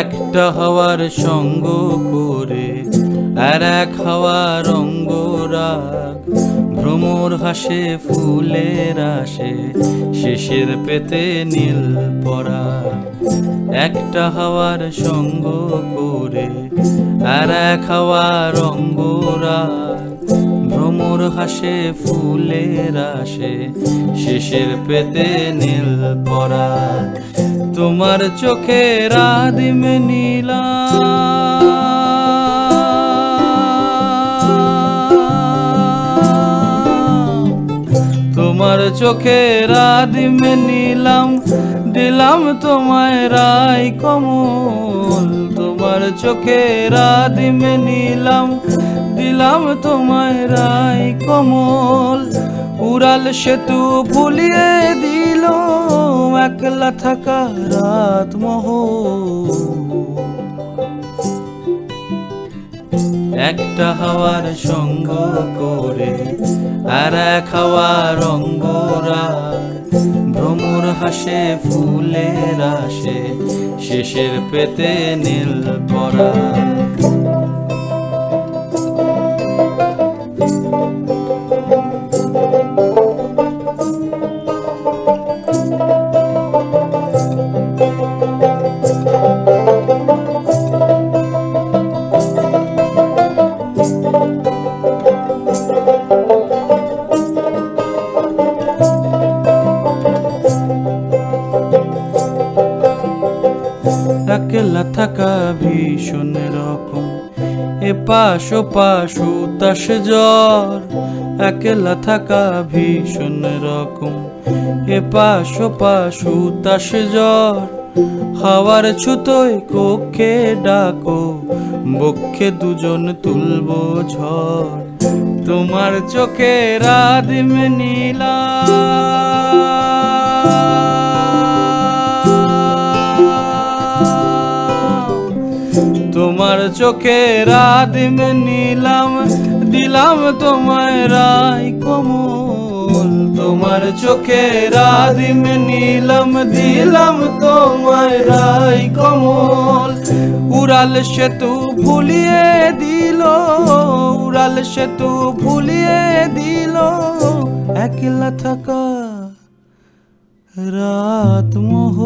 একটা হওয়ার সঙ্গ করে আর এক হাওয়ার অঙ্গরাগ ভ্রমর হাসে, ফুলের আসে, শেষের পেতে নীল পরা একটা হাওয়ার সঙ্গ করে আর এক হাওয়ার অঙ্গরাগ ভ্রমর হাসে, ফুলের আসে, শেষের পেতে নীল পরা তোমার চোখে রাদিম নীলা তোমার চোখে রাদিম নিলাম, দিলাম তোমায় রাই কমল। তোমার চোখে রাদিম নিলাম, দিলাম তোমায় রাই কমল। উড়াল সেতু ভুলিয়ে দিল, একলা থাকা রাত মোহ একটা হাওয়ার সঙ্গ করে আর এক হাওয়ার অঙ্গরা ভ্রমর হাসে, ফুলের আসে, শেষের পেতে নীল পরা একলা থাকা ভীষণ রকম। এ পাশ উতাস জ্বর, একলা থাকা ভীষণ রকম। এ পাশ উতাস জ্বর, হাওয়ার ছুতোয় কক্ষে ডাকো, বক্ষে দুজন তুলবো ঝড়। তোমার চোখে রাদিম নীলা তোমার চোখে রাদিম নিলাম, দিলাম তোমায় রাই কমল। তোমার চোখে রাদিম নিলাম, দিলাম তোমায় রাই কমল। উড়াল সেতু ভুলিয়ে দিল, উড়াল সেতু ভুলিয়ে দিল। একলা থাকা রাত মোহ